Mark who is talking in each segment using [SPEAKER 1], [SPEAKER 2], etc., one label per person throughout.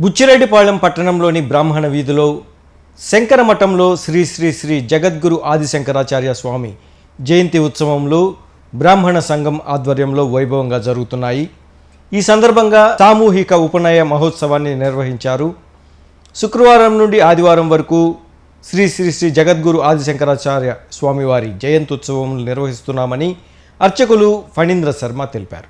[SPEAKER 1] బుచ్చిరెడ్డిపాళెం పట్టణంలోని బ్రాహ్మణ వీధిలో శంకర మఠంలో శ్రీ శ్రీ శ్రీ జగద్గురు ఆదిశంకరాచార్య స్వామి జయంతి ఉత్సవంలో బ్రాహ్మణ సంఘం ఆధ్వర్యంలో వైభవంగా జరుగుతున్నాయి. ఈ సందర్భంగా సామూహిక ఉపనయ మహోత్సవాన్ని నిర్వహించారు. శుక్రవారం నుండి ఆదివారం వరకు శ్రీ శ్రీ శ్రీ జగద్గురు ఆదిశంకరాచార్య స్వామివారి జయంత్యుత్సవం నిర్వహిస్తున్నామని అర్చకులు ఫణీంద్ర శర్మ తెలిపారు.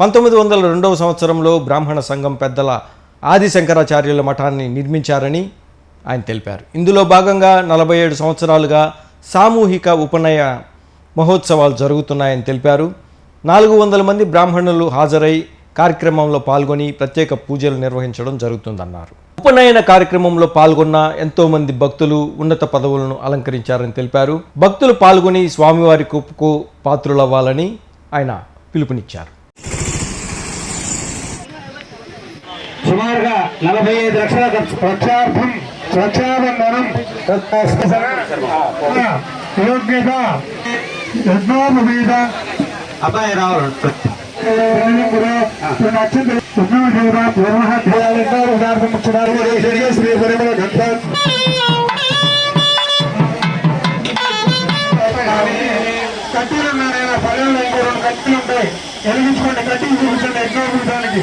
[SPEAKER 1] పంతొమ్మిది వందల రెండవ సంవత్సరంలో బ్రాహ్మణ సంఘం పెద్దల ఆది శంకరాచార్యుల మఠాన్ని నిర్మించారని ఆయన తెలిపారు. ఇందులో భాగంగా నలభై ఏడు సంవత్సరాలుగా సామూహిక ఉపనయ మహోత్సవాలు జరుగుతున్నాయని తెలిపారు. నాలుగు వందల మంది బ్రాహ్మణులు హాజరై కార్యక్రమంలో పాల్గొని ప్రత్యేక పూజలు నిర్వహించడం జరుగుతుందన్నారు. ఉపనయన కార్యక్రమంలో పాల్గొన్న ఎంతోమంది భక్తులు ఉన్నత పదవులను అలంకరించారని తెలిపారు. భక్తులు పాల్గొని స్వామివారి కుప్పకు పాత్రులవ్వాలని ఆయన పిలుపునిచ్చారు.
[SPEAKER 2] సుమారుగా నలభై ఐదు లక్షల ఖర్చు- రక్షార్థం రక్షాబంధనం యోగ్యత యజ్ఞోపవీత అబ్బాయి రావాలి శ్రీ పరిమళ గంధ కట్టెలు ఉన్నారైనా పల్లెల్లో ఇంకో రెండు కట్టెలు ఉంటాయి. వెలిగించుకోండి కట్టెలు చూపించండి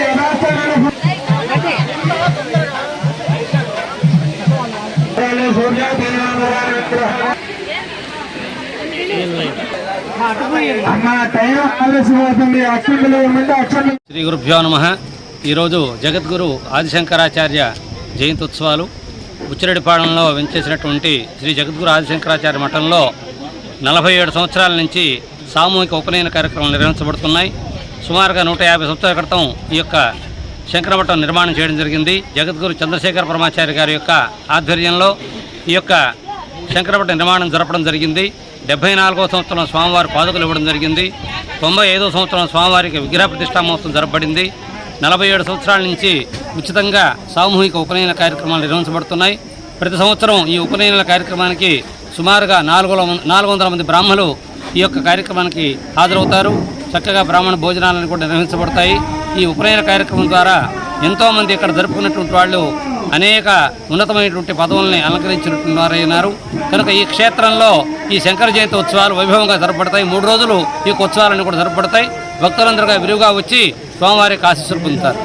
[SPEAKER 2] యథాస్థానాలు సూర్య అమ్మ టైం ఆలస్యమవుతుంది అక్షంతలు ఏమంటే అక్షంతలు
[SPEAKER 3] శ్రీ గురుభ్యో నమ. ఈరోజు జగద్గురు ఆదిశంకరాచార్య జయంతి ఉత్సవాలు ఉచ్చిరెడ్డిపాళెంలో వెంచేసినటువంటి శ్రీ జగద్గురు ఆదిశంకరాచార్య మఠంలో నలభై ఏడు సంవత్సరాల నుంచి సామూహిక ఉపనయన కార్యక్రమాలు నిర్వహించబడుతున్నాయి. సుమారుగా నూట యాభై సంవత్సరాల క్రితం ఈ యొక్క శంకరమఠం నిర్మాణం చేయడం జరిగింది. జగద్గురు చంద్రశేఖర పరమాచార్య గారి యొక్క ఆధ్వర్యంలో ఈ యొక్క శంకరమఠ నిర్మాణం జరపడం జరిగింది. డెబ్బై నాలుగో సంవత్సరం స్వామివారి పాదుకలు ఇవ్వడం జరిగింది. తొంభై ఐదో సంవత్సరం స్వామివారికి విగ్రహ ప్రతిష్టామోత్సవం జరపబడింది. నలభై ఏడు సంవత్సరాల నుంచి ఉచితంగా సామూహిక ఉపనయన కార్యక్రమాలు నిర్వహించబడుతున్నాయి. ప్రతి సంవత్సరం ఈ ఉపనయన కార్యక్రమానికి సుమారుగా నాలుగు నాలుగు వందల మంది బ్రాహ్మలు ఈ యొక్క కార్యక్రమానికి హాజరవుతారు. చక్కగా బ్రాహ్మణ భోజనాలను కూడా నిర్వహించబడతాయి. ఈ ఉపనయన కార్యక్రమం ద్వారా ఎంతోమంది ఇక్కడ జరుపుకున్నటువంటి వాళ్ళు అనేక ఉన్నతమైనటువంటి పదవుల్ని అలంకరించినటువంటి వారైనారు కనుక ఈ క్షేత్రంలో ఈ శంకర జయంతి ఉత్సవాలు వైభవంగా జరపడతాయి మూడు రోజులు ఈ ఉత్సవాలన్నీ కూడా జరపడతాయి భక్తులందరూ విరివిగా వచ్చి స్వామివారికి ఆశీస్సులు పొందుతారు.